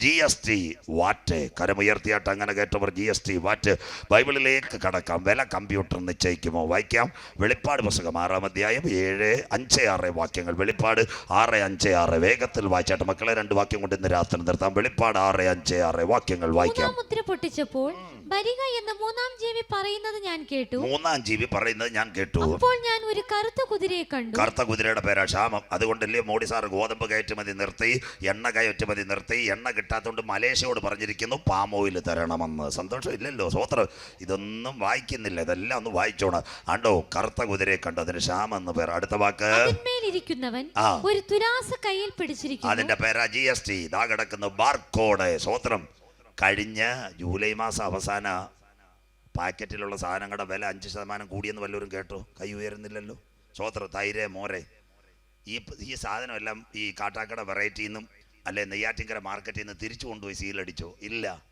G S T VAT കരമുയർത്തിയാട്ട് അങ്ങനെ കേട്ടവർ ജി എസ് ടി വാറ്റ് ബൈബിളിലേക്ക് കടക്കാം. വില കമ്പ്യൂട്ടർ നിശ്ചയിക്കുമോ? വായിക്കാം. വെളിപ്പാട് പുസ്തകം ആറാം അധ്യായം ഏഴ് അഞ്ച് ആറ് വാക്യങ്ങൾ. വെളിപ്പാട് ആറ് അഞ്ച് ആറ്. വേഗത്തിൽ വായിച്ചാട്ട്. മക്കളെ രണ്ട് വാക്യം കൊണ്ട് ഇന്ന് രാത്രി നിർത്താം. വെളിപ്പാട് ആറ് അഞ്ച് ആറ് വാക്യങ്ങൾ വായിക്കാം. മൂന്നാം മുദ്ര പൊട്ടിച്ചപ്പോൾ വരിക എന്ന് മൂന്നാം ജീവി പറയുന്നത് ഞാൻ കേട്ടു. മൂന്നാം ജീവി പറയുന്നത് ഞാൻ കേട്ടു. അപ്പോൾ ഞാൻ ഒരു കറുത്ത കുതിരയെ കണ്ടു. കറുത്ത കുതിരയുടെ പേരാ ക്ഷാമം. അതുകൊണ്ടല്ലേ മോഡി സാർ ഗോതമ്പ് കയറ്റുമതി നിർത്തി എണ്ണ കയറ്റുമതി നിർത്തി എണ്ണ കിട്ടാത്തതുകൊണ്ട് മലേഷ്യയോട് പറഞ്ഞിരിക്കുന്നു പാം ഓയിൽ തരണമെന്ന്. സന്തോഷം ഇല്ലല്ലോ സ്വോത്രം. ഇതൊന്നും വായിക്കുന്നില്ല ഇതെല്ലാം ഒന്ന് വായിച്ചോണം. ആണ്ടോ കറുത്ത കുതിരയെ കണ്ടു അതിന് ക്ഷാമം എന്ന് പേര് അടുത്ത വാക്ക്. അതിന്മേലിരിക്കുന്നവൻ ആ. ഒരു തുരാസ കയ്യിൽ പിടിച്ചിരിക്കുന്നു. അതിന്റെ പേരാ ജി എസ് ടി. ഇതാ കിടക്കുന്നു ബാർക്കോഡ് സ്വോത്രം. കഴിഞ്ഞ ജൂലൈ മാസം അവസാന പാക്കറ്റിലുള്ള സാധനങ്ങളുടെ വില അഞ്ച് ശതമാനം കൂടിയെന്ന് വല്ലവരും കേട്ടോ? കൈ ഉയരുന്നില്ലല്ലോ. സ്വോത്ര തൈര് മോരെ. ഈ ഈ സാധനമെല്ലാം ഈ കാട്ടാക്കട വെറൈറ്റിയിൽ നിന്നും അല്ലെ നെയ്യാറ്റിങ്കര മാർക്കറ്റിൽ നിന്ന് തിരിച്ചു കൊണ്ടുപോയി സീലടിച്ചോ? ഇല്ല.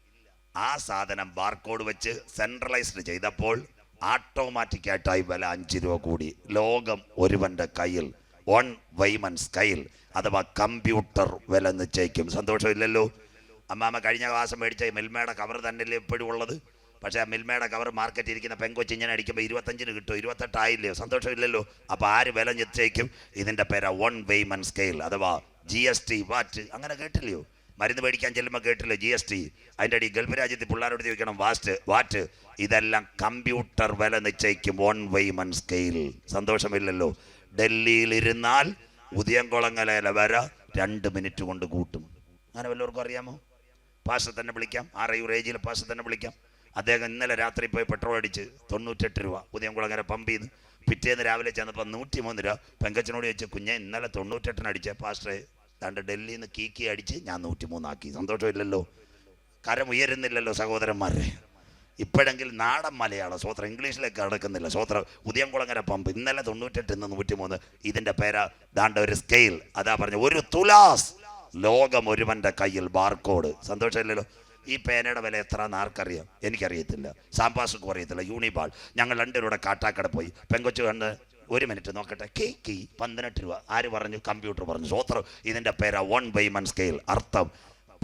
ആ സാധനം ബാർകോഡ് വെച്ച് സെൻട്രലൈസ്ഡ് ചെയ്തപ്പോൾ ഓട്ടോമാറ്റിക് ആയിട്ടായി വില അഞ്ച് രൂപ കൂടി. ലോകം ഒരുവന്റെ കയ്യിൽ. വൺ വൈമൻസ് കയ്യിൽ. അഥവാ കമ്പ്യൂട്ടർ വില നിശ്ചയിക്കും. സന്തോഷമില്ലല്ലോ? അമ്മാമ്മ കഴിഞ്ഞ മാസം മേടിച്ച മിൽമയുടെ കവർ തന്നെയല്ലേ എപ്പോഴും ഉള്ളത്? പക്ഷേ ആ മിൽമയുടെ കവർ മാർക്കറ്റിൽ ഇരിക്കുന്ന പെങ്കൊച്ച് ഇങ്ങനെ അടിക്കുമ്പോൾ ഇരുപത്തഞ്ചിന് കിട്ടും? ഇരുപത്തെട്ടായില്ലയോ സന്തോഷമില്ലല്ലോ? അപ്പോൾ ആര് വില നിശ്ചയിക്കും? ഇതിന്റെ പേര് വൺ വെയ്മൻ സ്കെയിൽ അഥവാ ജി എസ് ടി വാറ്റ് അങ്ങനെ കേട്ടില്ലയോ? മരുന്ന് മേടിക്കാൻ ചെല്ലുമ്പോൾ കേട്ടില്ലേ ജി എസ് ടി അതിന്റെ അടി ഗൾഫ് രാജ്യത്ത് പിള്ളേരോട് ചോദിക്കണം വാസ്റ്റ് വാറ്റ് ഇതെല്ലാം കമ്പ്യൂട്ടർ വില നിശ്ചയിക്കും വൺ വെയ്മൻ സ്കെയിൽ സന്തോഷമില്ലല്ലോ? ഡൽഹിയിൽ ഇരുന്നാൽ ഉദയംകുളങ്ങലേല വര രണ്ട് മിനിറ്റ് കൊണ്ട് കൂട്ടും. അങ്ങനെ വല്ലവർക്കും അറിയാമോ? പാസ്റ്റർ തന്നെ വിളിക്കാം. ആറയൂർ ഏജിൽ പാസ് തന്നെ വിളിക്കാം. അദ്ദേഹം ഇന്നലെ രാത്രി പോയി പെട്രോൾ അടിച്ച് തൊണ്ണൂറ്റെട്ട് രൂപ. ഉദയംകുളങ്ങര പമ്പ് ചെയ്ത് പിറ്റേന്ന് രാവിലെ ചെന്നപ്പോൾ നൂറ്റി മൂന്ന് രൂപ. പെങ്കച്ചനോട് ചോദിച്ചു കുഞ്ഞെ ഇന്നലെ തൊണ്ണൂറ്റെട്ടിന് അടിച്ച പാസ്റ്ററെ താണ്ട് ഡൽഹിയിൽ നിന്ന് കീക്കി അടിച്ച് ഞാൻ നൂറ്റി മൂന്നാക്കി സന്തോഷമില്ലല്ലോ. കരം ഉയരുന്നില്ലല്ലോ സഹോദരന്മാരെ. ഇപ്പോഴെങ്കിൽ നാടൻ മലയാളം സ്വോത്രം ഇംഗ്ലീഷിലേക്ക് അടക്കുന്നില്ല സ്വോത്രം. ഉദയംകുളങ്ങര പമ്പ് ഇന്നലെ തൊണ്ണൂറ്റെട്ട് ഇന്ന് നൂറ്റിമൂന്ന്. ഇതിന്റെ പേരാ ദാണ്ട ഒരു സ്കെയിൽ അതാ പറഞ്ഞു ഒരു തുലാസ്. ലോകം ഒരുവന്റെ കയ്യിൽ ബാർകോഡ്. സന്തോഷമില്ലല്ലോ? ഈ പേനയുടെ വില എത്ര ആർക്കറിയാം? എനിക്കറിയത്തില്ല. സാമ്പാസുക്കും അറിയത്തില്ല. യൂണിബാൾ. ഞങ്ങൾ രണ്ടുപേരുടെ കാട്ടാക്കട പോയി. പെങ്കൊച്ചു കണ്ട് ഒരു മിനിറ്റ് നോക്കട്ടെ. കെ കെ പന്ത്രണ്ട് രൂപ. ആര് പറഞ്ഞു? കമ്പ്യൂട്ടർ പറഞ്ഞു. സോത്രം ഇതിന്റെ പേരാ വൺ ബൈമൺ സ്കെയിൽ. അർത്ഥം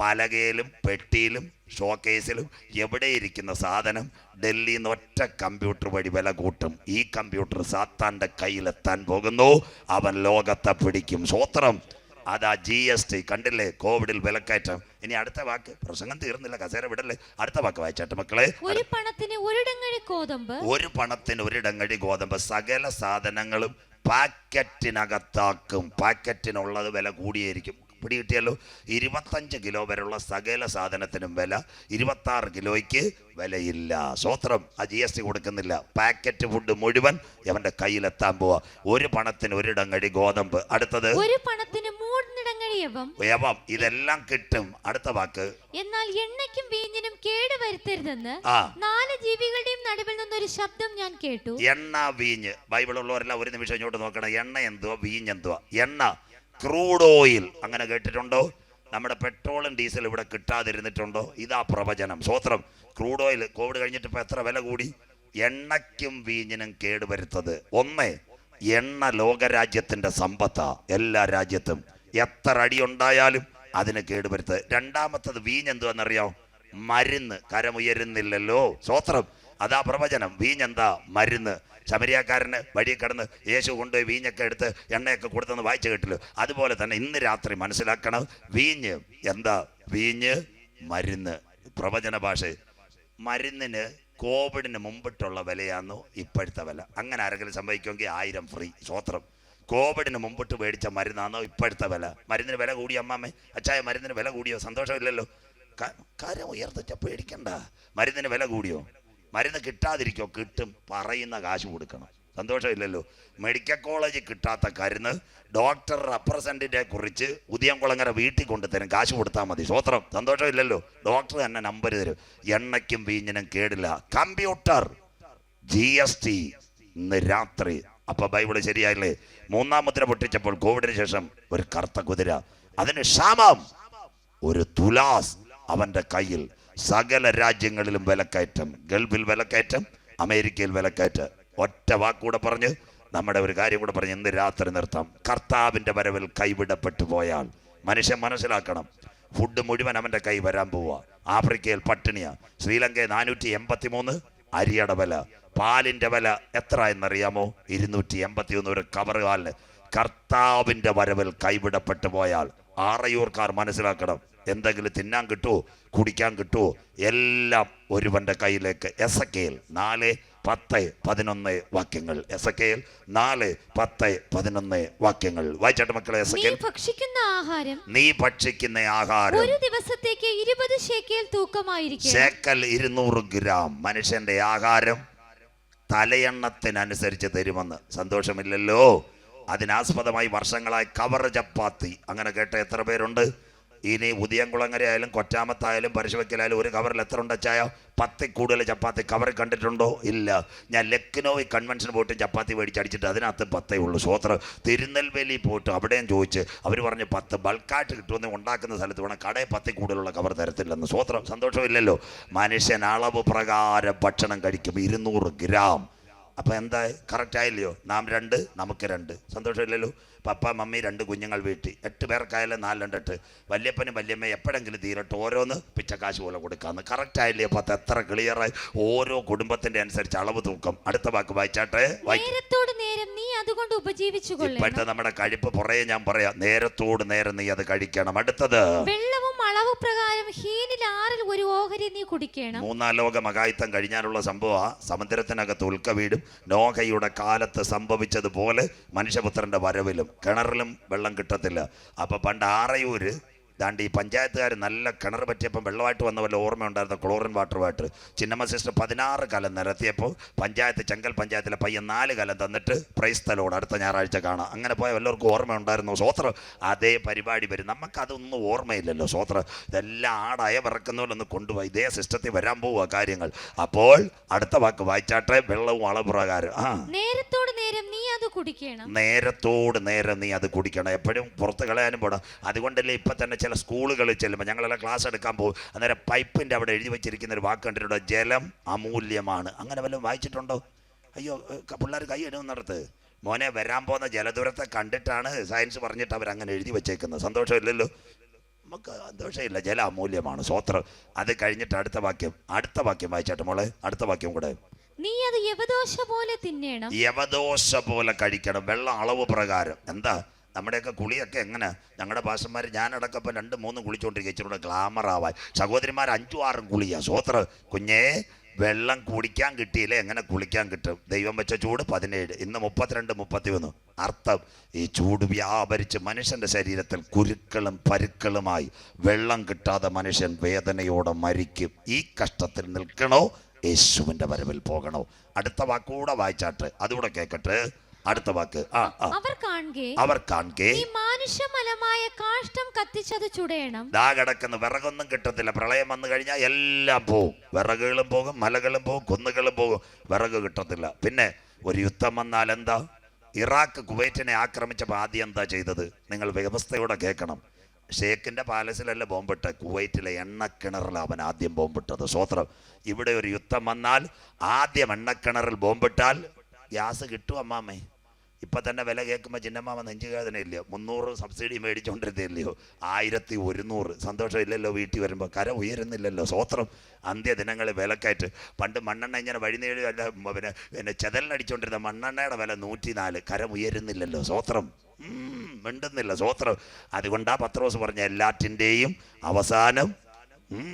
പലകയിലും പെട്ടിയിലും ഷോക്കേസിലും എവിടെ ഇരിക്കുന്ന സാധനം ഡൽഹിയിൽ നിന്ന് ഒറ്റ കമ്പ്യൂട്ടർ വഴി വില കൂട്ടും. ഈ കമ്പ്യൂട്ടർ സാത്താന്റെ കയ്യിലെത്താൻ പോകുന്നു. അവൻ ലോകത്തെ പിടിക്കും. സ്വോത്രം അതാ ജി എസ് ടി കണ്ടില്ലേ? കോവിഡിൽ വിലക്കയറ്റം. ഇനി അടുത്ത വാക്ക്. പ്രസംഗം തീർന്നില്ല. കസേര വിടല്ലേ? അടുത്ത വാക്ക് വായിച്ചാട്ട് മക്കളെ. ഒരു പണത്തിന് ഒരിടങ്ങഴി ഗോതമ്പ്. ഒരു പണത്തിന് ഒരിടങ്ങഴി ഗോതമ്പ്. സകല സാധനങ്ങളും പാക്കറ്റിനകത്താക്കും. പാക്കറ്റിനുള്ളത് വില കൂടിയായിരിക്കും. പിടികിട്ടിയല്ലോ. ഇരുപത്തഞ്ച് കിലോ വരെയുള്ള സകല സാധനത്തിനും വില ഇരുപത്താറ് കിലോയ്ക്ക് വിലയില്ല. സ്വത്രം ആ ജി എസ് ടി കൊടുക്കുന്നില്ല. പാക്കറ്റ് ഫുഡ് മുഴുവൻ അവന്റെ കയ്യിലെത്താൻ പോവാ. ഒരു പണത്തിന് ഒരിടങ്ങടി ഗോതമ്പ്. അടുത്തത്? ഒരു പണത്തിന് യവം ഇതെല്ലാം കിട്ടും. അടുത്ത വാക്ക്? എന്നാൽ എണ്ണയ്ക്കും വീഞ്ഞിനും കേട് വരുത്തരുതെന്ന് നാല് ജീവികളുടെയും നടുവിൽ നിന്നൊരു ശബ്ദം ഞാൻ കേട്ടു. എണ്ണ വീഞ്ഞ്. ബൈബിൾ ഉള്ളവരെല്ലാം ഒരു നിമിഷം ഇങ്ങോട്ട് നോക്കണം. എണ്ണ എന്തുവാ? വീഞ്ഞ് എന്തുവാ? എണ്ണ. Crude oil. അങ്ങനെ കേട്ടിട്ടുണ്ടോ? നമ്മുടെ പെട്രോളും ഡീസലും ഇവിടെ കിട്ടാതിരുന്നിട്ടുണ്ടോ? ഇതാ പ്രവചനം. സ്വോത്രം ക്രൂഡ് ഓയിൽ കോവിഡ് കഴിഞ്ഞിട്ട് ഇപ്പൊ എത്ര വില കൂടി? എണ്ണയ്ക്കും വീഞ്ഞിനും കേടുവരുത്തത്. ഒന്ന് എണ്ണ ലോകരാജ്യത്തിന്റെ സമ്പത്താ. എല്ലാ രാജ്യത്തും എത്ര അടി ഉണ്ടായാലും അതിന് കേടുവരുത്തത്. രണ്ടാമത്തത് വീഞ്ഞ് എന്തുവാന്നറിയോ മരുന്ന്. കരമുയരുന്നില്ലല്ലോ. സ്വോത്രം അതാ പ്രവചനം. വീഞ്ഞെന്താ? മരുന്ന്. ശമരിയാക്കാരന് വഴി കടന്ന് യേശു കൊണ്ടുപോയി വീഞ്ഞൊക്കെ എടുത്ത് എണ്ണയൊക്കെ കൊടുത്തെന്ന് വായിച്ചു കേട്ടില്ല? അതുപോലെ തന്നെ ഇന്ന് രാത്രി മനസ്സിലാക്കണം. വീഞ്ഞ് എന്താ? വീഞ്ഞ് മരുന്ന്. പ്രവചന ഭാഷ. മരുന്നിന് കോവിഡിന് മുമ്പിട്ടുള്ള വിലയാണോ ഇപ്പോഴത്തെ വില. അങ്ങനെ ആരെങ്കിലും സംഭവിക്കുമെങ്കിൽ ആയിരം ഫ്രീ സ്വോത്രം. കോവിഡിന് മുമ്പിട്ട് മേടിച്ച മരുന്നാണോ ഇപ്പോഴത്തെ വില. മരുന്നിന് വില കൂടിയോ അമ്മാമ്മേ അച്ചായ മരുന്നിന് വില കൂടിയോ? സന്തോഷമില്ലല്ലോ. കാര്യം കരം ഉയർത്തിച്ച പേടിക്കണ്ട. മരുന്നിന് വില കൂടിയോ? മരുന്ന് കിട്ടാതിരിക്കോ കിട്ടും പറയുന്ന കാശ് കൊടുക്കണം. സന്തോഷമില്ലല്ലോ. മെഡിക്കൽ കോളേജ് കിട്ടാത്ത കരുന്ന് ഡോക്ടർ റെപ്രസെന്റിനെ കുറിച്ച് ഉദയംകുളങ്ങര വീട്ടിൽ കൊണ്ടുതരും. കാശ് കൊടുത്താൽ മതി. സ്വോത്രം സന്തോഷമില്ലല്ലോ. ഡോക്ടർ തന്നെ നമ്പർ തരും. എണ്ണയ്ക്കും വീഞ്ഞിനും കേടില്ല. കമ്പ്യൂട്ടർ ജി എസ് ടി ഇന്ന് രാത്രി. അപ്പൊ ബൈബിൾ ശരിയായില്ലേ? മൂന്നാം മുദ്ര പൊട്ടിച്ചപ്പോൾ കോവിഡിന് ശേഷം ഒരു കറുത്ത കുതിര. അതിന് ക്ഷാമം. ഒരു തുലാസ് അവന്റെ കയ്യിൽ. സകല രാജ്യങ്ങളിലും വിലക്കയറ്റം ഗൾഫിൽ വിലക്കയറ്റം അമേരിക്കയിൽ വിലക്കയറ്റം. ഒറ്റ വാക്കൂടെ പറഞ്ഞ് നമ്മുടെ ഒരു കാര്യം കൂടെ പറഞ്ഞ് ഇന്ന് രാത്രി നിർത്താം. കർത്താവിന്റെ വരവിൽ കൈവിടപ്പെട്ടു പോയാൽ മനുഷ്യൻ മനസ്സിലാക്കണം. ഫുഡ് മുഴുവൻ അവന്റെ കൈ വരാൻ പോവുക ആഫ്രിക്കയിൽ പട്ടിണിയ. ശ്രീലങ്കയിൽ നാനൂറ്റി എൺപത്തി മൂന്ന് അരിയുടെ വില. പാലിന്റെ വില എത്ര എന്നറിയാമോ? ഇരുന്നൂറ്റി എൺപത്തി ഒന്ന് ഒരു കവർ പാലിന് കർത്താവിന്റെ വരവിൽ കൈവിടപ്പെട്ടു പോയാൽ ആറയൂർക്കാർ മനസ്സിലാക്കണം. എന്തെങ്കിലും തിന്നാൻ കിട്ടുമോ കുടിക്കാൻ കിട്ടുമോ എല്ലാം ഒരുവന്റെ കയ്യിലേക്ക്. എസ് കെയിൽ നാല് പത്ത് പതിനൊന്ന് വാക്യങ്ങൾ. എസ് കെയിൽ നാല് പത്ത് പതിനൊന്ന് വാക്യങ്ങൾ. വായിച്ചാട്ട് മക്കളെ എസ് കെയിൽ ഭക്ഷിക്കുന്ന ആഹാരം നീ ഭക്ഷിക്കുന്ന ആഹാരം ഒരു ദിവസത്തേക്ക് ഇരുപത് ഷേക്കേൽ തൂക്കമായിരിക്കും ശേക്കൽ ഇരുന്നൂറ് ഗ്രാം. മനുഷ്യന്റെ ആഹാരം തലയെണ്ണത്തിനനുസരിച്ച് തരുമെന്ന്. സന്തോഷമില്ലല്ലോ. അതിനാസ്പദമായി വർഷങ്ങളായി കവർ ചപ്പാത്തി. അങ്ങനെ കേട്ട എത്ര പേരുണ്ട്? ഇനി ഉദയംകുളങ്ങര ആയാലും കൊറ്റാമത്തായാലും പരിശുവയ്ക്കലായാലും ഒരു കവറിൽ എത്ര ഉണ്ടച്ചായ പത്തിൽ കൂടുതൽ ചപ്പാത്തി കവർ കണ്ടിട്ടുണ്ടോ? ഇല്ല. ഞാൻ ലക്നൗ കൺവെൻഷൻ പോയിട്ട് ചപ്പാത്തി മേടിച്ചടിച്ചിട്ട് അതിനകത്ത് പത്തേ ഉള്ളൂ. സ്വോത്രം തിരുനെൽവേലി പോയിട്ട് അവിടെയും ചോദിച്ച് അവർ പറഞ്ഞ് പത്ത് ബൾക്കായിട്ട് കിട്ടുമെന്ന് ഉണ്ടാക്കുന്ന സ്ഥലത്ത് വേണം. കടയിൽ പത്തിൽ കൂടുതലുള്ള കവർ തരത്തില്ലെന്ന്. സ്വോത്രം സന്തോഷമില്ലല്ലോ. മനുഷ്യൻ അളവ് പ്രകാരം ഭക്ഷണം കഴിക്കും. ഇരുന്നൂറ് ഗ്രാം. അപ്പം എന്താ? കറക്റ്റ് ആയില്ലയോ? നാം രണ്ട് നമുക്ക് രണ്ട്. സന്തോഷമില്ലല്ലോ? പപ്പ മമ്മി രണ്ട് കുഞ്ഞുങ്ങൾ വീട്ടിൽ എട്ട് പേർക്കായാലും നാലുണ്ടെട്ട് വല്യപ്പന് വല്യമ്മ എപ്പോഴെങ്കിലും തീരട്ട് ഓരോന്ന് പിച്ചക്കാശ് പോലെ കൊടുക്കാന്ന്. കറക്റ്റായില്ലേ പത്ത് എത്ര ക്ലിയറായി ഓരോ കുടുംബത്തിന്റെ അനുസരിച്ച് അളവ് തൂക്കം. അടുത്ത വാക്ക് വായിച്ചാട്ടെ? നേരത്തോട് നേരം നീ അതുകൊണ്ട് ഉപജീവിച്ചു ഇപ്പോഴത്തെ നമ്മുടെ കഴിപ്പ് പുറകെ ഞാൻ പറയാം. നേരത്തോട് നേരം നീ അത് കഴിക്കണം. അടുത്തത്. വെള്ളവും അളവ് പ്രകാരം ഹീനിൽ ആറിൽ ഒരു ഓഹരി നീ കുടിക്കണം. മൂന്നാം ലോക മകായുത്തം കഴിഞ്ഞാലുള്ള സംഭവമാ. സമുദ്രത്തിനകത്ത് ഉൽക്ക വീടും നോഹയുടെ കാലത്ത് സംഭവിച്ചതുപോലെ മനുഷ്യപുത്രന്റെ വരവിലും. കിണറിലും വെള്ളം കിട്ടത്തില്ല. അപ്പൊ പണ്ട് ആറയൂര് ദാണ്ട് ഈ പഞ്ചായത്തുകാർ നല്ല കിണർ പറ്റിയപ്പോൾ വെള്ളമായിട്ട് വന്ന വല്ല ഓർമ്മയുണ്ടായിരുന്ന chlorine water water. Chinnamma sister പതിനാറ് കാലം നിരത്തിയപ്പോൾ പഞ്ചായത്ത് ചെങ്കൽ പഞ്ചായത്തിലെ പയ്യൻ നാല് കാലം തന്നിട്ട് പ്രൈസ് തലോട് അടുത്ത ഞായറാഴ്ച കാണാം. അങ്ങനെ പോയ വല്ലവർക്കും ഓർമ്മയുണ്ടായിരുന്നു സ്വോത്രം അതേ പരിപാടി വരും. നമുക്കതൊന്നും ഓർമ്മയില്ലല്ലോ സ്വോത്രം ഇതെല്ലാം ആടായ വിറക്കുന്നവരൊന്ന് കൊണ്ടുപോയി. ഇതേ സിസ്റ്റത്തിൽ വരാൻ പോവുക കാര്യങ്ങൾ. അപ്പോൾ അടുത്ത വാക്ക് വായിച്ചാട്ടെ. വെള്ളവും അളപ്രകാരം ആ. നേരത്തോട് നേരം നീ അത് കുടിക്കണം. നേരത്തോട് നേരം നീ അത് കുടിക്കണം. എപ്പോഴും പുറത്ത് കളയാനും പോടാം അതുകൊണ്ടല്ലേ ഇപ്പം തന്നെ ചില സ്കൂളുകളിൽ ചെല്ലുമ്പോൾ ഞങ്ങളെല്ലാം ക്ലാസ് എടുക്കാൻ പോകും. അന്നേരം പൈപ്പിന്റെ അവിടെ എഴുതി വെച്ചിരിക്കുന്ന ഒരു വാക്ക് കണ്ടിട്ടുണ്ട്? ജലം അമൂല്യമാണ്. അങ്ങനെ വല്ലതും വായിച്ചിട്ടുണ്ടോ? അയ്യോ പിള്ളേർ കൈ ഇടുന്നിടത്ത് മോനെ വരാൻ പോകുന്ന ജലദൂരത്തെ കണ്ടിട്ടാണ് സയൻസ് പറഞ്ഞിട്ട് അവർ അങ്ങനെ എഴുതി വെച്ചേക്കുന്നത്. സന്തോഷമില്ലല്ലോ? നമുക്ക് സന്തോഷമില്ല. ജല അമൂല്യമാണ്. സ്വോത്രം. അത് കഴിഞ്ഞിട്ട് അടുത്ത വാക്യം. അടുത്ത വാക്യം വായിച്ചാട്ടെ മോളെ. അടുത്ത വാക്യം കൂടെ. നീ അത് യവദോശ പോലെ തിന്നേണം. യവദോശ പോലെ കഴിക്കണം. വെള്ളം അളവ് പ്രകാരം. എന്താ? നമ്മുടെയൊക്കെ കുളിയൊക്കെ എങ്ങനെ? ഞങ്ങളുടെ ഭാഷന്മാർ ഞാനടക്കപ്പം രണ്ട് മൂന്ന് കുളിച്ചുകൊണ്ടിരിക്കുക ഇച്ചിരി കൂടെ ഗ്ലാമർ ആവാൻ. സഹോദരിമാർ അഞ്ചും ആറും കുളിയാ. സോത്ര കുഞ്ഞേ വെള്ളം കുടിക്കാൻ കിട്ടിയില്ലേ? എങ്ങനെ കുളിക്കാൻ കിട്ടും? ദൈവം വെച്ച ചൂട് പതിനേഴ്. ഇന്ന് മുപ്പത്തിരണ്ട് മുപ്പത്തി ഒന്ന് അർത്ഥം ഈ ചൂട് വ്യാപരിച്ച് മനുഷ്യന്റെ ശരീരത്തിൽ കുരുക്കളും പരുക്കളുമായി വെള്ളം കിട്ടാതെ മനുഷ്യൻ വേദനയോടെ മരിക്കും. ഈ കഷ്ടത്തിൽ നിൽക്കണോ? യേശുവിന്റെ വരവിൽ പോകണോ? അടുത്ത വാക്കൂടെ വായിച്ചാട്ട്. അതുകൂടെ കേക്കട്ടെ. അടുത്ത വാക്ക്. ആ. ആ. അവർ കാണുകെ അവർ നീ മാനുഷ്യമലമായ കാഷ്ടം കത്തിച്ചത് ചുടയണം ദാ കിടക്കുന്ന വിറകൊന്നും കിട്ടത്തില്ല. പ്രളയം വന്നു കഴിഞ്ഞാൽ എല്ലാം പോകും വിറകുകളും പോകും മലകളും പോകും കുന്നുകളും പോകും. വിറക് കിട്ടത്തില്ല. പിന്നെ ഒരു യുദ്ധം വന്നാൽ എന്താ? ഇറാഖ് കുവൈറ്റിനെ ആക്രമിച്ചപ്പോൾ ആദ്യം എന്താ ചെയ്തത്? നിങ്ങൾ വ്യവസ്ഥയോടെ കേൾക്കണം. ഷേഖിന്റെ പാലസിലല്ല ബോംബിട്ട്. കുവൈറ്റിലെ എണ്ണക്കിണറിൽ അവൻ ആദ്യം ബോംബിട്ടത്. സ്വോത്രം ഇവിടെ ഒരു യുദ്ധം വന്നാൽ ആദ്യം എണ്ണക്കിണറിൽ ബോംബിട്ടാൽ ഗ്യാസ് കിട്ടും അമ്മാമ്മേ ഇപ്പൊ തന്നെ വില കേൾക്കുമ്പോൾ നെഞ്ചു വേദന ഇല്ലയോ മുന്നൂറ് സബ്സിഡി മേടിച്ചുകൊണ്ടിരുന്നില്ലയോ ആയിരത്തി ഒരുന്നൂറ്. സന്തോഷമില്ലല്ലോ വീട്ടിൽ വരുമ്പോൾ കര ഉയരുന്നില്ലല്ലോ. സ്വോത്രം. അന്ത്യദിനങ്ങളിൽ വിലക്കയറ്റ്. പണ്ട് മണ്ണെണ്ണ ഇങ്ങനെ വഴിനേടി അല്ല പിന്നെ പിന്നെ ചെതലിനടിച്ചുകൊണ്ടിരുന്ന മണ്ണെണ്ണയുടെ വില നൂറ്റിനാല്. കരം ഉയരുന്നില്ലല്ലോ. സ്വോത്രം. മിണ്ടുന്നില്ല. സ്വോത്രം. അതുകൊണ്ടാ പത്രോസ് പറഞ്ഞ എല്ലാറ്റിന്റെയും അവസാനം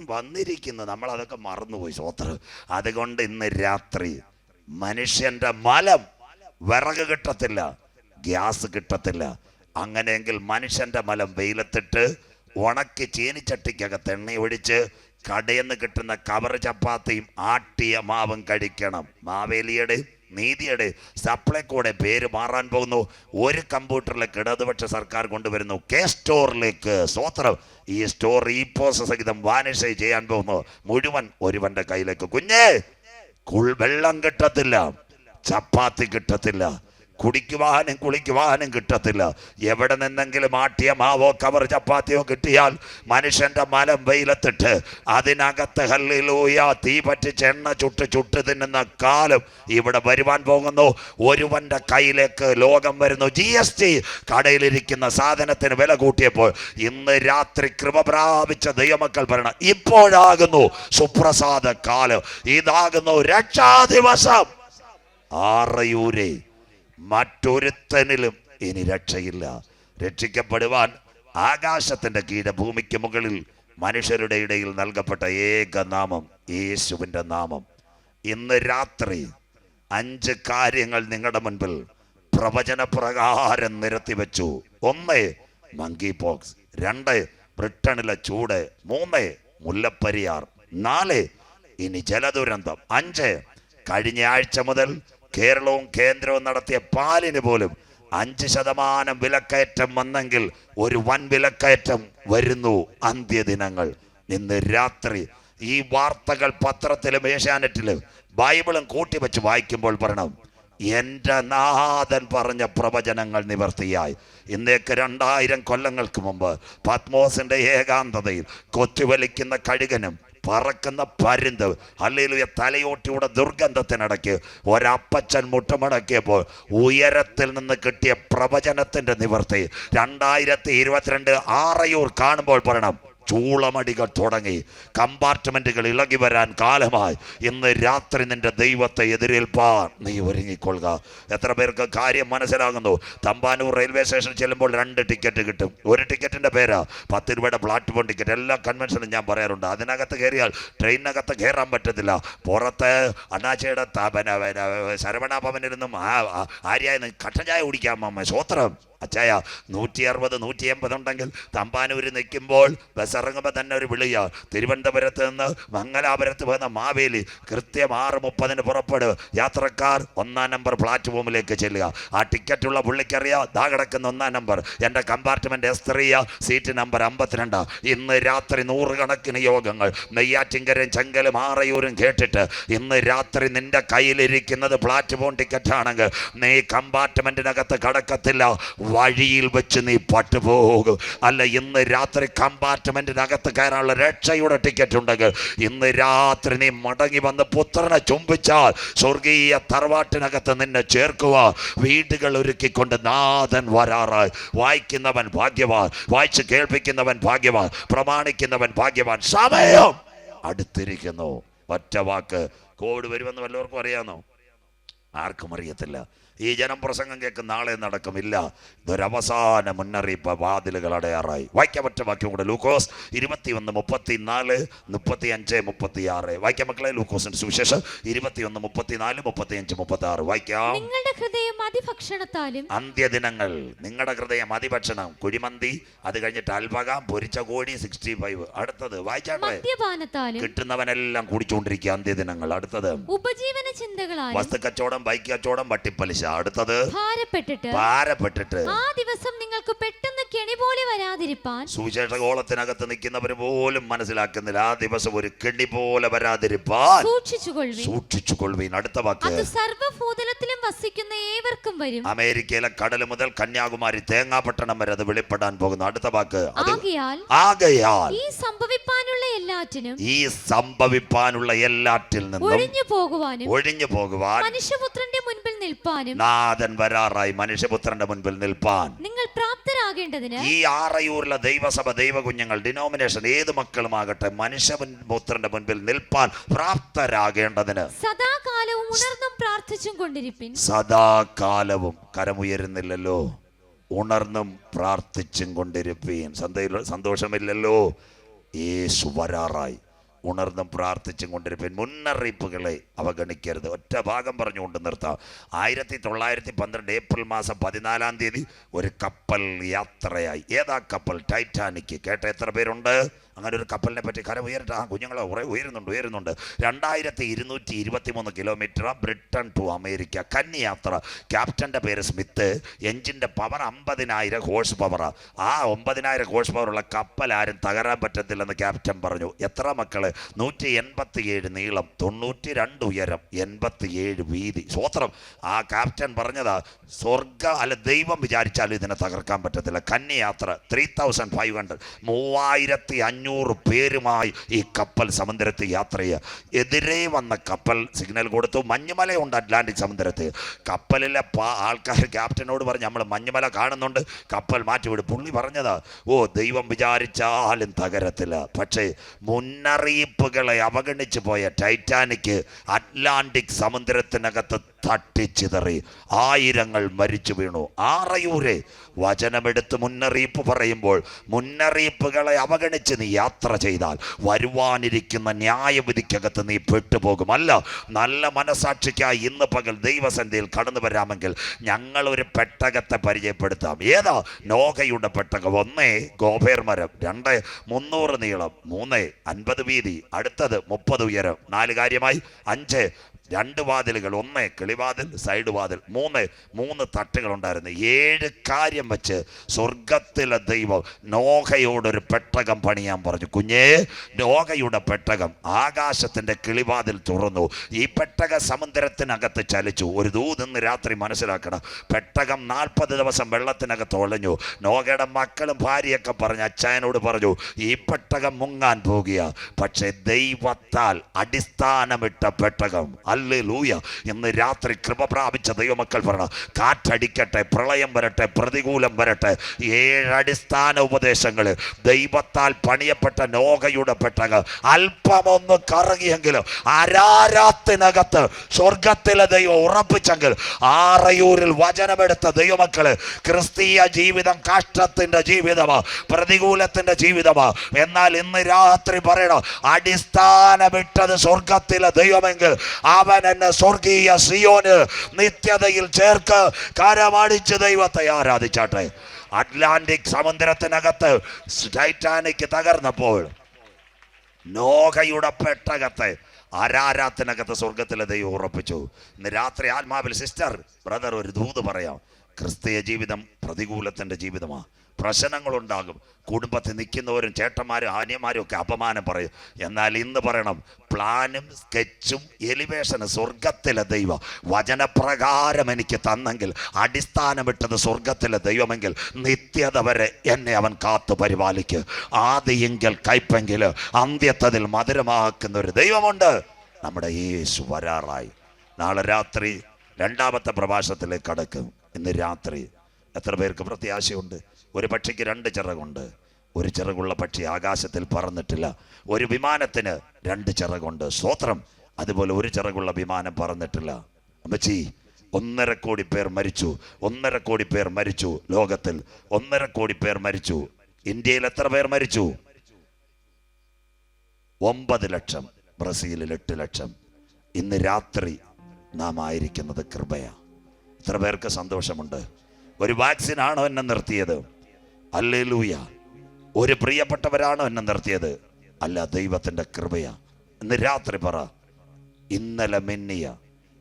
വന്നിരിക്കുന്നു. നമ്മൾ അതൊക്കെ മറന്നുപോയി. സ്വോത്രം. അതുകൊണ്ട് ഇന്ന് രാത്രി മനുഷ്യന്റെ മലം വിറക് കിട്ടത്തില്ല ഗ്യാസ് കിട്ടത്തില്ല. അങ്ങനെയെങ്കിൽ മനുഷ്യന്റെ മലം വെയിലത്തിട്ട് ഉണക്കി ചീനിച്ചട്ടിക്കകത്ത് എണ്ണ ഒഴിച്ച് കടയിൽ നിന്ന് കിട്ടുന്ന കവർ ചപ്പാത്തിയും ആട്ടിയ മാവും കഴിക്കണം. മാവേലിയുടെ നീതിയുടെ സപ്ലൈക്കോടെ പേര് മാറാൻ പോകുന്നു. ഒരു കമ്പ്യൂട്ടറിലേക്ക് ഇടതുപക്ഷ സർക്കാർ കൊണ്ടുവരുന്നു. കെ സ്റ്റോറിലേക്ക് സ്വോത്രം. ഈ സ്റ്റോർ ഈ പോസ് സഹിതം വാനിഷ് ചെയ്യാൻ പോകുന്നു. മുഴുവൻ ഒരുവന്റെ കയ്യിലേക്ക്. കുഞ്ഞേ വെള്ളം കിട്ടത്തില്ല. ചപ്പാത്തി കിട്ടത്തില്ല. കുടിക്കുവാനും കുളിക്കുവാനും കിട്ടത്തില്ല. എവിടെ നിന്നെങ്കിലും ആട്ടിയ മാവോ കവർ ചപ്പാത്തിയോ കിട്ടിയാൽ മനുഷ്യന്റെ മലം വെയിലത്തിട്ട് അതിനകത്ത് ഹല്ലിലൂയ തീ പറ്റിച്ച് എണ്ണ ചുട്ട് ചുട്ട് തിന്നുന്ന കാലം ഇവിടെ വരുവാൻ പോകുന്നു. ഒരുവന്റെ കയ്യിലേക്ക് ലോകം വരുന്നു. ജി എസ് ടി കടയിലിരിക്കുന്ന സാധനത്തിന് വില കൂട്ടിയപ്പോൾ ഇന്ന് രാത്രി കൃപ പ്രാപിച്ച ദൈവമക്കൾ പറയണം ഇപ്പോഴാകുന്നു സുപ്രസാദ കാലം. ഇതാകുന്നു രക്ഷാ ദിവസം. ആറയൂരെ മറ്റൊരുത്തനിലും ഇനി രക്ഷയില്ല. രക്ഷിക്കപ്പെടുവാൻ ആകാശത്തിന്റെ കീഴ ഭൂമിക്ക് മുകളിൽ മനുഷ്യരുടെ ഇടയിൽ നൽകപ്പെട്ട ഏക നാമം യേശുവിന്റെ നാമം. ഇന്ന് രാത്രി അഞ്ച് കാര്യങ്ങൾ നിങ്ങളുടെ മുൻപിൽ പ്രവചന പ്രകാരം നിരത്തി വെച്ചു. ഒന്ന് മങ്കി പോക്സ് രണ്ട് ബ്രിട്ടനിലെ ചൂട്. മൂന്ന് മുല്ലപ്പരിയാർ. നാല് ഇനി ജലദുരന്തം. അഞ്ച് കഴിഞ്ഞ ആഴ്ച മുതൽ കേരളവും കേന്ദ്രവും നടത്തിയ പാലിന് പോലും അഞ്ച് ശതമാനം വിലക്കയറ്റം വന്നെങ്കിൽ ഒരു വൻ വിലക്കയറ്റം വരുന്നു അന്ത്യദിനങ്ങൾ ഇന്ന് രാത്രി ഈ വാർത്തകൾ പത്രത്തിലും ഏഷ്യാനെറ്റിലും ബൈബിളും കൂട്ടിവെച്ച് വായിക്കുമ്പോൾ പറയണം എന്റെ നാഥൻ പറഞ്ഞ പ്രവചനങ്ങൾ നിവർത്തിയായി. ഇന്നേക്ക് രണ്ടായിരം കൊല്ലങ്ങൾക്ക് മുമ്പ് പത്മോസിന്റെ ഏകാന്തതയിൽ കൊത്തിവലിക്കുന്ന കഴുകനും പറക്കുന്ന പരുന്ത്. അല്ലെങ്കിൽ തലയോട്ടിയുടെ ദുർഗന്ധത്തിനിടയ്ക്ക് ഒരപ്പച്ചൻ മുട്ടമടക്കിയപ്പോൾ ഉയരത്തിൽ നിന്ന് കിട്ടിയ പ്രവചനത്തിന്റെ നിവർത്തി. രണ്ടായിരത്തി ഇരുപത്തിരണ്ട് ആറയൂർ കാണുമ്പോൾ പറയണം ചൂളമടികൾ തുടങ്ങി. കമ്പാർട്ട്മെന്റുകൾ ഇളകി വരാൻ കാലമായി. ഇന്ന് രാത്രി നിന്റെ ദൈവത്തെ എതിരേൽപ്പാൻ നീ ഒരുങ്ങിക്കൊള്ളുക. എത്ര പേർക്ക് കാര്യം മനസ്സിലാകുന്നു? തമ്പാനൂർ റെയിൽവേ സ്റ്റേഷൻ ചെല്ലുമ്പോൾ രണ്ട് ടിക്കറ്റ് കിട്ടും. ഒരു ടിക്കറ്റിന്റെ പേരാ. പത്ത് രൂപയുടെ പ്ലാറ്റ്ഫോം ടിക്കറ്റ്. എല്ലാ കൺവെൻഷനും ഞാൻ പറയാറുണ്ട്. അതിനകത്ത് കയറിയാൽ ട്രെയിനിനകത്ത് കയറാൻ പറ്റത്തില്ല. പുറത്ത് അണ്ണാച്ചയുടെ ശരവണ ഭവനിൽ നിന്നും ആര്യായ കട്ടൻ ചായ കുടിക്കാം അമ്മ അച്ചായ നൂറ്റി അറുപത് നൂറ്റി എൺപത് ഉണ്ടെങ്കിൽ തമ്പാനൂര് നിൽക്കുമ്പോൾ ബസ് ഇറങ്ങുമ്പോൾ തന്നെ ഒരു വിളിയ തിരുവനന്തപുരത്ത് നിന്ന് മംഗലാപുരത്ത് പോകുന്ന മാവേലി കൃത്യം ആറ് മുപ്പതിന് പുറപ്പെടുക യാത്രക്കാർ ഒന്നാം നമ്പർ പ്ലാറ്റ്ഫോമിലേക്ക് ചെല്ലുക. ആ ടിക്കറ്റുള്ള പുള്ളിക്കറിയാ ദാ കിടക്കുന്ന ഒന്നാം നമ്പർ. എന്റെ കമ്പാർട്ട്മെന്റ് എസ്ത്രീയ സീറ്റ് നമ്പർ അമ്പത്തിരണ്ട്. ഇന്ന് രാത്രി നൂറുകണക്കിന് യോഗങ്ങൾ നെയ്യാറ്റിങ്കരയും ചെങ്കലും ആറയൂരും കേട്ടിട്ട് ഇന്ന് രാത്രി നിന്റെ കയ്യിലിരിക്കുന്നത് പ്ലാറ്റ്ഫോം ടിക്കറ്റ് ആണെങ്കിൽ നീ കമ്പാർട്ട്മെന്റിനകത്ത് കടക്കത്തില്ല. വഴിയിൽ വെച്ച് നീ പട്ടുപോകും. അല്ല ഇന്ന് രാത്രി കമ്പാർട്ട്മെന്റിനകത്ത് കയറാനുള്ള രക്ഷയുടെ ടിക്കറ്റ് ഉണ്ടെങ്കിൽ ഇന്ന് രാത്രി നീ മടങ്ങി വന്ന് പുത്രനെ ചുംബിച്ചാൽ സ്വർഗീയ തറവാട്ടിനകത്ത് നിന്നെ ചേർക്കുക വീടുകൾ ഒരുക്കിക്കൊണ്ട് നാഥൻ വരാറായി. വായിക്കുന്നവൻ ഭാഗ്യവാൻ വായിച്ച് കേൾപ്പിക്കുന്നവൻ ഭാഗ്യവാൻ പ്രമാണിക്കുന്നവൻ ഭാഗ്യവാൻ. സമയം! അടുത്തിരിക്കുന്നു. ഒറ്റ വാക്ക്. കോവിഡ് വരുമെന്ന് വല്ലവർക്കും അറിയാമോ ആർക്കും അറിയത്തില്ല. ഈ ജനം പ്രസംഗം കേൾക്കുന്ന നാളെ നടക്കുമില്ല ഇതൊരവസാന മുന്നറിയിപ്പ് വാതിലുകൾ അടയാറായി. വായിക്കാൻ പറ്റ വാക്യം കൂടെ. ലൂക്കോസ് ഇരുപത്തി ഒന്ന് മുപ്പത്തി നാല് മുപ്പത്തി അഞ്ച് മുപ്പത്തി ആറ് വായിക്കാം മക്കളെ ലൂക്കോസിന്റെ സുവിശേഷം. ഇരുപത്തി ഒന്ന് മുപ്പത്തി നാല് മുപ്പത്തി അഞ്ച് മുപ്പത്തി ആറ് വായിക്കാം. നിങ്ങളുടെ ഹൃദയം അതിഭക്ഷണത്താലും അന്ത്യദിനങ്ങൾ. നിങ്ങളുടെ ഹൃദയം അതിഭക്ഷണം. കുഴിമന്തി അത് കഴിഞ്ഞിട്ട് അൽപകം പൊരിച്ച കോടി സിക്സ്റ്റി ഫൈവ് അടുത്തത് വായിച്ചാട്ടെ. കിട്ടുന്നവനെല്ലാം കുടിച്ചുകൊണ്ടിരിക്കുക അന്ത്യദിനങ്ങൾ. അടുത്തത് ഉപജീവന ചിന്തകളാണ് വസ്തു കച്ചവടം ബൈക്ക് കച്ചവടം വട്ടിപ്പലിശ. അടുത്തത് ഭാരപ്പെട്ടിട്ട് ഭാരപ്പെട്ടിട്ട്. ആ ദിവസം നിങ്ങൾക്ക് പെട്ടെന്ന് കെണി പോലെ വരാതിരിപ്പാൻ സുവിശേഷകോളത്തിനകത്ത് നിൽക്കുന്നവർ പോലും മനസ്സിലാക്കുന്നില്ല. ആ ദിവസം ഒരു കെണി പോലെ വരാതിരിപ്പാൻ. സൂക്ഷിച്ചുകൊള്ളുവിൻ. സൂക്ഷിച്ചു അടുത്ത വാക്ക്. അത് സർവഭൂതലത്തിലും വസിക്കുന്ന ഏവർക്കും വരും. അമേരിക്കയിലെ കടൽ മുതൽ കന്യാകുമാരി തേങ്ങാപട്ടണം വരെ അത് വെളിപ്പെടാൻ പോകുന്നു. അടുത്ത വാക്ക്. ആകയാൽ ആകയാൽ ഈ സംഭവിപ്പാനുള്ള എല്ലാറ്റിനും ഈ സംഭവിപ്പാനുള്ള എല്ലാറ്റിൽ നിന്നും ഒഴിഞ്ഞു പോകുവാനും ഒഴിഞ്ഞു പോകുവാൻ മനുഷ്യപുത്രന്റെ മുൻപിൽ നിൽപ്പാനും നാഥൻ വരാറായി മനുഷ്യപുത്രന്റെ മുൻപിൽ നിൽപ്പാൻ. നിങ്ങൾ പ്രാപ്തരാകേണ്ടതിന് ഈ ആറയൂരിലെ ദൈവസഭ ദൈവ കുഞ്ഞുങ്ങൾ ഡിനോമിനേഷൻ ഏത് മക്കളുമാകട്ടെ മനുഷ്യപുത്രന്റെ മുൻപിൽ നിൽപ്പാൻ പ്രാപ്തരാകേണ്ടതിന്. സദാകാലവും ഉണർന്നും പ്രാർത്ഥിച്ചും കൊണ്ടിരിപ്പിൻ. സദാകാലവും കരമുയരുന്നില്ലല്ലോ. ഉണർന്നും പ്രാർത്ഥിച്ചും കൊണ്ടിരിപ്പീൻ. സന്തോഷമില്ലല്ലോ. യേശു വരാറായി. ഉണർന്നും പ്രാർത്ഥിച്ചും കൊണ്ടിരിപ്പീൻ മുന്നറിയിപ്പുകളെ അവഗണിക്കരുത്. ഒറ്റ ഭാഗം പറഞ്ഞുകൊണ്ട് നിർത്താം. ആയിരത്തി തൊള്ളായിരത്തി പന്ത്രണ്ട് ഏപ്രിൽ മാസം പതിനാലാം തീയതി ഒരു കപ്പൽ യാത്രയായി. ഏതാ കപ്പൽ? ടൈറ്റാനിക്. കേട്ട എത്ര പേരുണ്ട്? അങ്ങനെ ഒരു കപ്പലിനെ പറ്റി കര ഉയരട്ടെ. ആ കുഞ്ഞുങ്ങളെ കുറെ ഉയരുന്നുണ്ട് ഉയരുന്നുണ്ട്. രണ്ടായിരത്തി ഇരുന്നൂറ്റി ഇരുപത്തി മൂന്ന് കിലോമീറ്റർ ബ്രിട്ടൻ ടു അമേരിക്ക. കന്നി യാത്ര ക്യാപ്റ്റന്റെ പേര് സ്മിത്ത്. എഞ്ചിന്റെ പവർ അമ്പതിനായിരം ഹോഴ്സ് പവർ ആ ഒമ്പതിനായിരം ഹോഴ്സ് പവറുള്ള കപ്പൽ ആരും തകരാൻ പറ്റത്തില്ലെന്ന് ക്യാപ്റ്റൻ പറഞ്ഞു. എത്ര മക്കൾ? നൂറ്റി എൺപത്തിയേഴ് നീളം തൊണ്ണൂറ്റി രണ്ട് ഉയരം എൺപത്തിയേഴ് വീതി. സ്വോത്രം ആ ക്യാപ്റ്റൻ പറഞ്ഞതാ സ്വർഗ അല്ല ദൈവം വിചാരിച്ചാലും ഇതിനെ തകർക്കാൻ പറ്റത്തില്ല. കന്നി യാത്ര ത്രീ തൗസൻഡ് ഫൈവ് ഹൺഡ്രഡ് മൂവായിരത്തി അഞ്ഞൂറ് പേരുമായി ഈ കപ്പൽ സമുദ്രത്തിൽ യാത്ര ചെയ്യുക. എതിരെ വന്ന കപ്പൽ സിഗ്നൽ കൊടുത്തു. മഞ്ഞുമലയുണ്ട് അറ്റ്ലാന്റിക് സമുദ്രത്തിൽ. കപ്പലിലെ ആൾക്കാർ ക്യാപ്റ്റനോട് പറഞ്ഞ് നമ്മൾ മഞ്ഞുമല കാണുന്നുണ്ട്. കപ്പൽ മാറ്റിവിടും. പുള്ളി പറഞ്ഞതാ ഓ ദൈവം വിചാരിച്ചാലും തകരത്തില്ല. പക്ഷേ മുന്നറിയിപ്പുകളെ അവഗണിച്ചു പോയ ടൈറ്റാനിക് അറ്റ്ലാന്റിക് സമുദ്രത്തിനകത്ത് തട്ടിച്ചിതറി. ആയിരങ്ങൾ മരിച്ചു വീണു. ആറയൂരെ വചനമെടുത്ത് മുന്നറിയിപ്പ് പറയുമ്പോൾ മുന്നറിയിപ്പുകളെ അവഗണിച്ച് നീ യാത്ര ചെയ്താൽ വരുവാനിരിക്കുന്ന ന്യായവിധിക്കകത്ത് നീ പെട്ടുപോകും അല്ല നല്ല മനസാക്ഷിക്കായി ഇന്ന് പകൽ ദൈവസന്ധിയിൽ കടന്നു വരാമെങ്കിൽ ഞങ്ങൾ ഒരു പെട്ടകത്തെ പരിചയപ്പെടുത്താം. ഏതാ? നോഗയുടെ പെട്ടകം. ഒന്നേ ഗോഭേർ മരം. രണ്ട് മുന്നൂറ് നീളം. മൂന്ന് അൻപത് വീതി. അടുത്തത് മുപ്പത് ഉയരം. നാല് കാര്യമായി. അഞ്ച് രണ്ട് വാതിലുകൾ ഒന്ന് കിളിവാതിൽ സൈഡ് വാതിൽ. മൂന്ന് മൂന്ന് തട്ടുകൾ ഉണ്ടായിരുന്നു ഏഴ് കാര്യം വെച്ച് സ്വർഗത്തിലെ ദൈവം നോഹയോടൊരു പെട്ടകം പണിയാൻ പറഞ്ഞു. കുഞ്ഞേ നോഹയുടെ പെട്ടകം ആകാശത്തിന്റെ കിളിവാതിൽ തുറന്നു. ഈ പെട്ടക സമുദ്രത്തിനകത്ത് ചലിച്ചു. ഒരു ദൂതെന്ന് രാത്രി മനസ്സിലാക്കണം. പെട്ടകം നാൽപ്പത് ദിവസം വെള്ളത്തിനകത്ത് ഒളഞ്ഞു. നോഹയുടെ മക്കളും ഭാര്യയൊക്കെ പറഞ്ഞു അച്ഛനോട് പറഞ്ഞു ഈ പെട്ടകം മുങ്ങാൻ പോകുക പക്ഷേ ദൈവത്താൽ അടിസ്ഥാനമിട്ട പെട്ടകം അല്ലേ ലൂയ ഇന്ന് രാത്രി കൃപ പ്രാപിച്ച ദൈവമക്കൾ പറഞ്ഞു കാറ്റടിക്കട്ടെ പ്രളയം വരട്ടെ പ്രതികൂലം വരട്ടെ ഏഴ് അടിസ്ഥാന ഉപദേശങ്ങൾ ദൈവത്താൽ പണിയപ്പെട്ട നോകയുടെ പെട്ടകം അല്പമൊന്ന് കറങ്ങിയെങ്കിലും അരാരാത്തിനകത്ത് സ്വർഗത്തിലെ ദൈവം ഉറപ്പിച്ചെങ്കിൽ ആറയൂരിൽ വചനമെടുത്ത ദൈവമക്കൾ ക്രിസ്തീയ ജീവിതം കാഷ്ടത്തിന്റെ ജീവിതമാ പ്രതികൂലത്തിന്റെ ജീവിതമാ. എന്നാൽ ഇന്ന് രാത്രി പറയണം അടിസ്ഥാനമിട്ടത് സ്വർഗത്തിലെ ദൈവമെങ്കിൽ അവൻ എന്നെ സ്വർഗീയ സിയോന് നിത്യതയിൽ ചേർക്ക് കരമടിച്ച് ദൈവത്തെ ആരാധിച്ചാട്ടെ. അറ്റ്ലാന്റിക് സമുദ്രത്തിനകത്ത് ടൈറ്റാനിക് തകർന്നപ്പോൾ നോഹയുടെ പെട്ടകത്തെ ആരാരാത്തിനകത്ത് സ്വർഗത്തിലെ ദൈവം ഉറപ്പിച്ചു. ഇന്ന് രാത്രി ആത്മാവിൽ സിസ്റ്റർ ബ്രദർ ഒരു ദൂത് പറയാം. ക്രിസ്തീയ ജീവിതം പ്രതികൂലത്തിന്റെ ജീവിതമാണ് പ്രശ്നങ്ങളുണ്ടാകും. കുടുംബത്തിൽ നിൽക്കുന്നവരും ചേട്ടന്മാരും ആന്യന്മാരും ഒക്കെ അപമാനം പറയും. എന്നാൽ ഇന്ന് പറയണം പ്ലാനും സ്കെച്ചും എലിവേഷനും സ്വർഗത്തിലെ ദൈവം. വചനപ്രകാരം എനിക്ക് തന്നെങ്കിൽ അടിസ്ഥാനമിട്ടത് സ്വർഗത്തിലെ ദൈവമെങ്കിൽ നിത്യത വരെ എന്നെ അവൻ കാത്തു പരിപാലിക്കും. ആദിയെങ്കിൽ കയ്പെങ്കിൽ അന്ത്യത്തതിൽ മധുരമാക്കുന്ന ഒരു ദൈവമുണ്ട്. നമ്മുടെ യേശു വരാറായി. നാളെ രാത്രി രണ്ടാമത്തെ പ്രഭാഷണത്തിലേക്ക് കടക്കും. ഇന്ന് രാത്രി എത്ര പേർക്ക് പ്രത്യാശയുണ്ട്? ഒരു പക്ഷിക്ക് രണ്ട് ചിറകുണ്ട്. ഒരു ചിറകുള്ള പക്ഷി ആകാശത്തിൽ പറന്നിട്ടില്ല. ഒരു വിമാനത്തിന് രണ്ട് ചിറകുണ്ട്. സ്വോത്രം അതുപോലെ ഒരു ചിറകുള്ള വിമാനം പറന്നിട്ടില്ല. അമ്മച്ചി ഒന്നര കോടി പേർ മരിച്ചു. ഒന്നര കോടി പേർ മരിച്ചു ലോകത്തിൽ. ഒന്നര കോടി പേർ മരിച്ചു. ഇന്ത്യയിൽ എത്ര പേർ മരിച്ചു? ഒമ്പത് ലക്ഷം. ബ്രസീലിൽ എട്ട് ലക്ഷം. ഇന്ന് രാത്രി നാം ആയിരിക്കുന്നത് കൃപയാ. എത്ര പേർക്ക് സന്തോഷമുണ്ട്? ഒരു വാക്സിൻ ആണോ എന്നെ നിർത്തിയത്? അല്ലേ ലൂയ ഒരു പ്രിയപ്പെട്ടവരാണോ എന്നെ നിർത്തിയത്. അല്ല ദൈവത്തിന്റെ കൃപയാ. ഇന്ന് രാത്രി പറ. ഇന്നലെ മിന്നിയ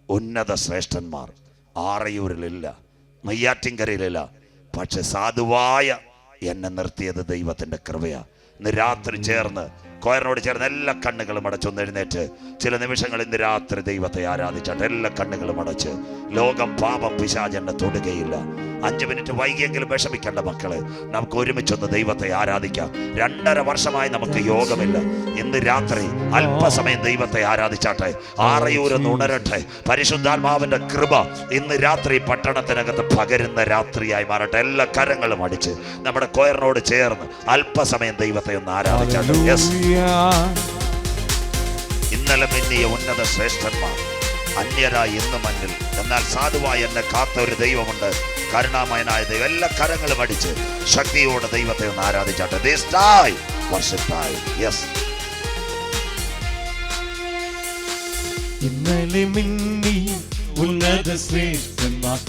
ഉന്നത ശ്രേഷ്ഠന്മാർ ആറയൂരിലില്ല നെയ്യാറ്റിൻകരയിലില്ല പക്ഷെ സാധുവായ എന്നെ നിർത്തിയത് ദൈവത്തിന്റെ കൃപയാ. ഇന്ന് രാത്രി ചേർന്ന് കോയറിനോട് ചേർന്ന് എല്ലാ കണ്ണുകളും അടച്ചൊന്ന് എഴുന്നേറ്റ്. ചില നിമിഷങ്ങൾ ഇന്ന് രാത്രി ദൈവത്തെ ആരാധിച്ചാട്ട് എല്ലാ കണ്ണുകളും അടച്ച് ലോകം പാപം പിശാചെന്നെ തൊടുകയില്ല. അഞ്ചു മിനിറ്റ് വൈകിയെങ്കിലും വിഷമിക്കേണ്ട മക്കളെ നമുക്ക് ഒരുമിച്ചൊന്ന് ദൈവത്തെ ആരാധിക്കാം. രണ്ടര വർഷമായി നമുക്ക് യോഗമില്ല. ഇന്ന് രാത്രി അല്പസമയം ദൈവത്തെ ആരാധിച്ചാട്ടെ. ആറയൂര് ഉണരട്ടെ. പരിശുദ്ധാത്മാവിന്റെ കൃപ ഇന്ന് രാത്രി പട്ടണത്തിനകത്ത് പകരുന്ന രാത്രിയായി മാറട്ടെ. എല്ലാ കരങ്ങളും അടിച്ച് നമ്മുടെ കോയറിനോട് ചേർന്ന് അല്പസമയം ദൈവത്തെ ഒന്ന് ആരാധിച്ചാട്ടെ. യെസ് ഇന്നലെ മിന്നിയ ഉന്നത ശ്രേഷ്ഠന്മാർ അന്യരായി ഇന്ന് മണ്ണിൽ എന്നാൽ സാധുവായി എന്നെ കാത്ത ഒരു ദൈവമുണ്ട്. കരുണാമയനായ ദൈവം. എല്ലാ കരങ്ങളും അടിച്ച് ശക്തിയോടെ ദൈവത്തെ ഒന്ന് ആരാധിച്ചാട്ടെ. This time, worship ഇന്നലെ മിന്നി ഉന്നത ശ്രേഷ്ഠന്മാർ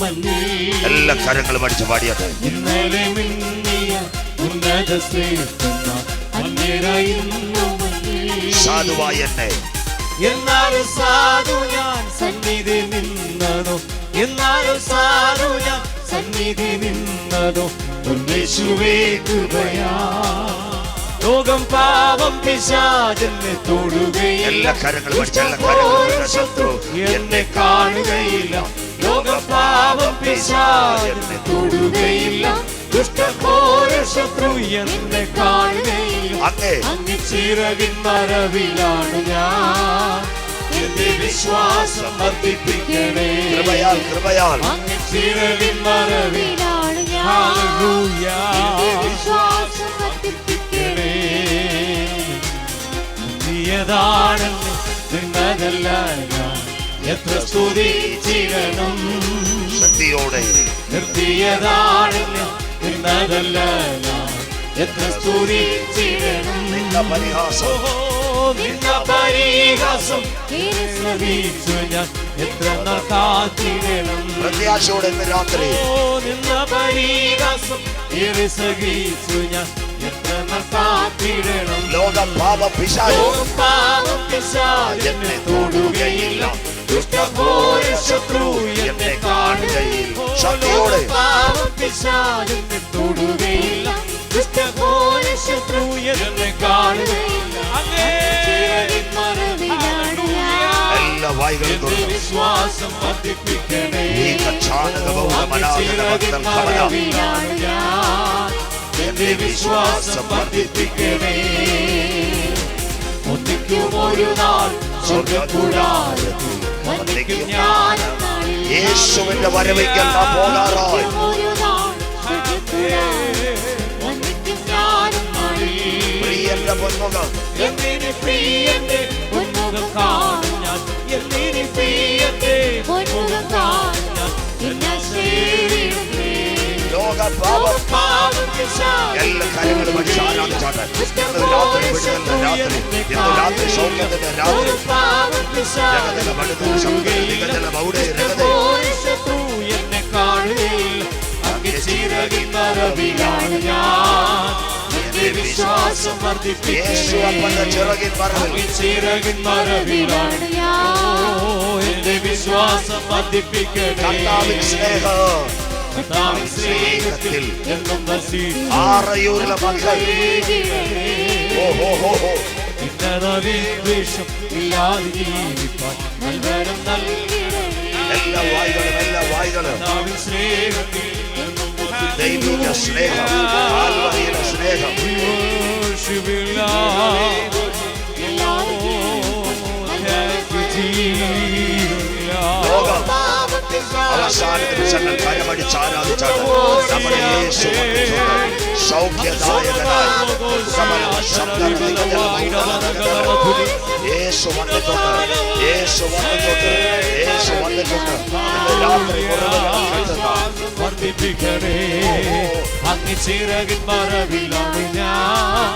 മഞ്ഞിൽ എല്ലാ കരങ്ങളും അടിച്ച് പാടിയാട്ടെ. ഇന്നലെ മിന്നിയ ഉന്നത ശ്രേഷ്ഠന്മാർ മുന്നിൽ. സാധുവായ എന്നെ എന്നാലും സാധു ഞാൻ സന്നിധി നിന്നതോ? എന്നാലും സാധു ഞാൻ സന്നിധി നിന്നതോ? ഉന്നേശുവേ കൃപയാ. ലോകം പാപം പിശാചെന്നെ തൊടുകയില്ല. ശത്രു എന്നെ കാണുകയില്ല. ലോകം പാപം പിശാചെന്നെ തൊടുകയില്ല. ദുഷ്ടഘോര ശത്രു എന്നെ അങ്ങേ ചിറകിൻ മറവിലാണ് ഞാൻ. എന്റെ വിശ്വാസം വർദ്ധിപ്പിക്കണേ. കൃപയാൽ കൃപയാൽ. അങ്ങ് ചിറകിൻ ഞാൻ. വിശ്വാസം വർദ്ധിപ്പിക്കണേ. പുതിയതാണെന്ന് നിന്നതല്ല ഞാൻ. എത്ര സ്തുതിച്ചിരണം ശക്തിയോടെ. നിർത്തിയതാണെന്ന് നിന്നതല്ല എത്ര നിന്ന പരിഹാസം നിന്ന പരിഹാസം. ശ്രമിച്ചു ഞാൻ എത്ര നാൾ കാത്തിടണം. പ്രത്യാശയോടെ രാത്രി. ഓ നിന്ന പരിഹാസം സഹിച്ചു ഞാൻ ലോക പാപ പിശാചെന്നെ തൊടുകയില്ല. ദുഷ്ടഘോര ശത്രു എന്നെ കാണുകയില്ല. ശക്തിയോടെ. തൊടുകയില്ല. ദുഷ്ടഘോര ശത്രു എന്നെ കാണുകയില്ല എല്ലാ വായികളും വിശ്വാസം വർദ്ധിപ്പിക്കണേ. ഈ എന്റെ വിശ്വാസം വർദ്ധിപ്പിക്കണേ. ഒന്നിക്കും ഒരു നാൾ ഞാൻ യേശുവിന്റെ വരവയ്ക്കൽ നാം പോകാറായി. പ്രിയന്റെ പൊന്മുഖം എന്തിന് പ്രിയന്റെ പൊന്മുഖം കാണും ഞാൻ എന്തിന് പ്രിയന്റെ പൊന്മുഖം കാണും ഞാൻ പിന്നെ ശേരിടുന്നേ ലോക എല്ലാ കാര്യങ്ങളും അടിച്ച് ആരാധിച്ചാട്ടെ ഇന്ന് രാത്രി വിടുതലിന്റെ രാത്രി ഇന്ന് രാത്രി സൗഖ്യത്തിന്റെ രാത്രി ജഗതല വടുതൽ ശബ്ദത്തിൽ നികതല മൗഢ്യ രഗതേ എന്നെ കാണുകയില്ല ചിറകിൻ ഞാൻ എന്റെ വിശ്വാസം മറവിലാണ് ഓ, എന്റെ വിശ്വാസം വർദ്ധിപ്പിക്കണേ സ്നേഹം സ്നേഹത്തിൽ എന്നും ആറയൂരിലെ മക്കൾ ഓഹോ ഹോ ഹോ വിദ്വേഷം ഇല്ലാതെ ജീവിപ്പാൻ നൽവരം നൽകിടണേ എല്ലാ വായികളും എല്ലാ വായികളും. എന്നും വസിക്കും ദൈവിക സ്നേഹം കാൽവരിയിലെ സ്നേഹം ലോകം അവസാന നിമിഷങ്ങൾ കരമടിച്ച് ആരാധിച്ചാണ് നമ്മുടെ യേശു വന്നിട്ടുണ്ട്. സൗഖ്യദായകനായി സമരം ശബ്ദം മൗനമാകതൽ. യേശു വന്നിട്ടുണ്ട് യേശു വന്നിട്ടുണ്ട് യേശു വന്നിട്ടുണ്ട് രാത്രി വർദ്ധിപ്പിക്കണേ അങ്ങ് ചിറകിൻ മറവിലാണ് ഞാൻ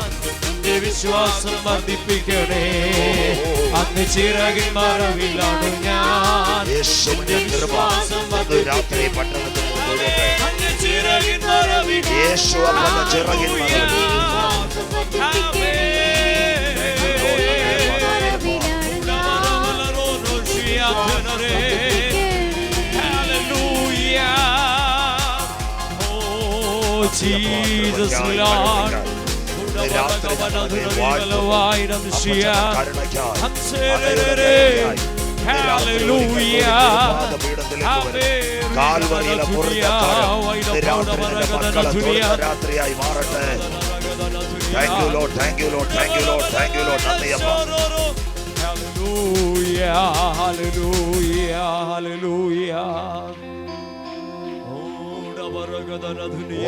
എന്റെ വിശ്വാസം വർദ്ധിപ്പിക്കണേ അങ്ങ് ചിറകിൻ മറവിലാണ് ഞാൻ യേശുവിന്റെ കൃപ രാത്രി ചിറകിൻ മറവിൽ യേശു അപ്പന്റെ ചിറകിൻ മറവിൽ Jesus Lord. ഇന്ന് രാത്രി നമ്മളെ വാഴ്ത്തുന്നു. കാൽവറിയിലെ രാത്രിയായി മാറട്ടെ thank you Lord thank you Lord thank you Lord thank you Lord നന്ദിയപ്പ Hallelujah, hallelujah, hallelujah.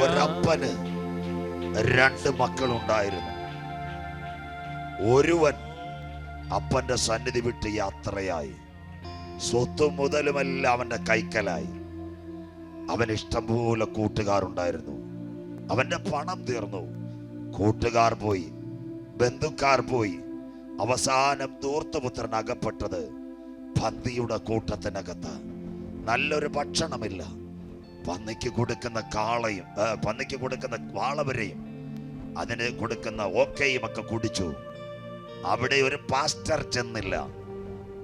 ഒരപ്പന് രണ്ട് മക്കളുണ്ടായിരുന്നു. ഒരുവൻ അപ്പന്റെ സന്നിധി വിട്ട് യാത്രയായി. സ്വത്തും മുതലുമെല്ലാം അവന്റെ കൈക്കലായി. അവൻ ഇഷ്ടംപോലെ കൂട്ടുകാരുണ്ടായിരുന്നു. അവന്റെ പണം തീർന്നു. കൂട്ടുകാർ പോയി. ബന്ധുക്കാർ പോയി. അവസാനം ധൂർത്തപുത്രൻ അകപ്പെട്ടത് പന്തിയുടെ കൂട്ടത്തിനകത്ത്. നല്ലൊരു ഭക്ഷണമില്ല. പന്നിക്ക് കൊടുക്കുന്ന കാളയും പന്നിക്ക് കൊടുക്കുന്ന വാളവരെയും അതിന് കൊടുക്കുന്ന ഓക്കെയും ഒക്കെ കുടിച്ചു. അവിടെ ഒരു പാസ്റ്റർ ചെന്നില്ല.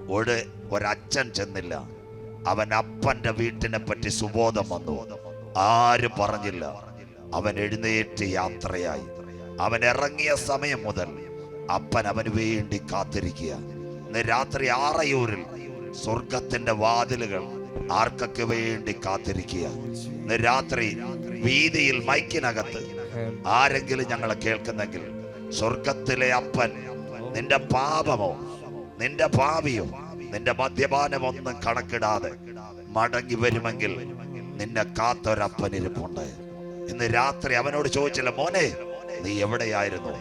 ഒരു ഒരച്ഛൻ ചെന്നില്ല. അവൻ അപ്പന്റെ വീട്ടിനെ പറ്റി സുബോധം വന്നു. ആരും പറഞ്ഞില്ല. അവൻ എഴുന്നേറ്റ് യാത്രയായി. അവൻ ഇറങ്ങിയ സമയം മുതൽ അപ്പൻ അവന് വേണ്ടി കാത്തിരിക്കുക. ഇന്ന് രാത്രി ആറയൂരിൽ സ്വർഗത്തിന്റെ വാതിലുകൾ ആർക്കൊക്കെ വേണ്ടി കാത്തിരിക്കുക. ഇന്ന് രാത്രി വീതിയിൽ മൈക്കിനകത്ത് ആരെങ്കിലും ഞങ്ങളെ കേൾക്കുന്നെങ്കിൽ സ്വർഗത്തിലെ അപ്പൻ നിന്റെ പാപമോ നിന്റെ ഭാവിയും നിന്റെ മദ്യപാനം ഒന്നും കണക്കിടാതെ മടങ്ങി വരുമെങ്കിൽ നിന്നെ കാത്തൊരപ്പനിരിപ്പുണ്ട്. ഇന്ന് രാത്രി അവനോട് ചോദിച്ചില്ല മോനെ നീ എവിടെയായിരുന്നു?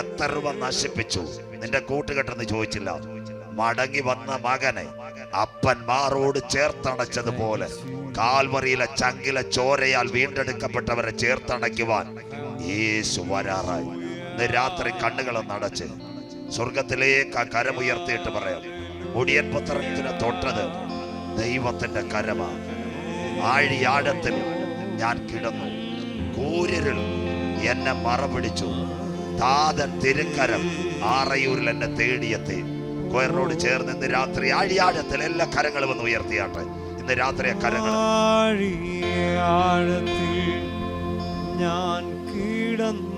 എത്ര രൂപ നശിപ്പിച്ചു? നിന്റെ കൂട്ടുകെട്ടെന്ന് ചോദിച്ചില്ല. മടങ്ങി വന്ന മകനെ അപ്പൻ മാറോട് ചേർത്തണച്ചതുപോലെ കാൽവറിയിലെ ചങ്കിലെ ചോരയാൽ വീണ്ടെടുക്കപ്പെട്ടവരെ ചേർത്തണയ്ക്കുവാൻ യേശു വരാറായി. ഇന്ന് രാത്രി കണ്ണുകളെ നടച്ച് സ്വർഗത്തിലേക്ക് ആ കരമുയർത്തിയിട്ട് പറയാം. മുടിയൻ പുത്രത്തിന് തൊട്ടത് ദൈവത്തിന്റെ കരമാണ് ആഴിയാടത്തിൽ ഞാൻ കിടന്നു. കൂരിരുൾ എന്നെ മറപിടിച്ചു. താതൻ തിരുക്കരം ആറയൂരിൽ എന്നെ തേടിയെത്തി. കൊയറിനോട് ചേർന്ന് ഇന്ന് രാത്രി ആഴിയാഴത്തിൽ എല്ലാ കരങ്ങളും ഒന്ന് ഉയർത്തിയാട്ടെ. ഇന്ന് രാത്രി ആ കരങ്ങൾ ഞാൻ കിടന്നു.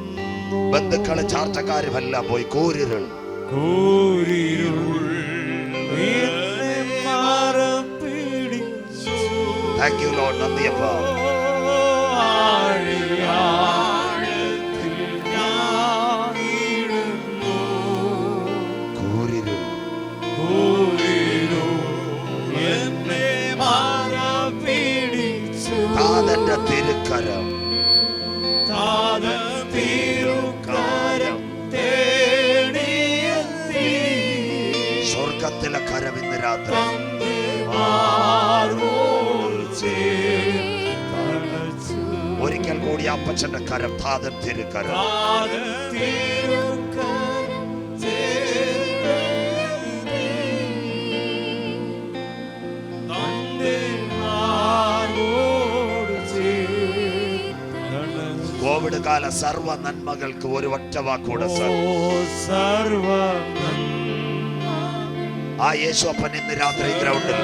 ബന്ധുക്കൾ ചാർച്ചക്കാരുമല്ല പോയി കൂരിരുൾ. താങ്ക് യു ലോഡ് നന്ദിയപ്പ ആഴിയാഴത്തിൽ ഒരിക്കൽ കൂടി അപ്പച്ചന്റെ കരം താതൻ തിരുക്കരം. കോവിഡ് കാല സർവ നന്മകൾക്ക് ഒരു ഒറ്റ വാക്കൂടെ സർവ ആ യേശു അപ്പൻ ഇന്ന് രാത്രി ഗ്രൗണ്ടിൽ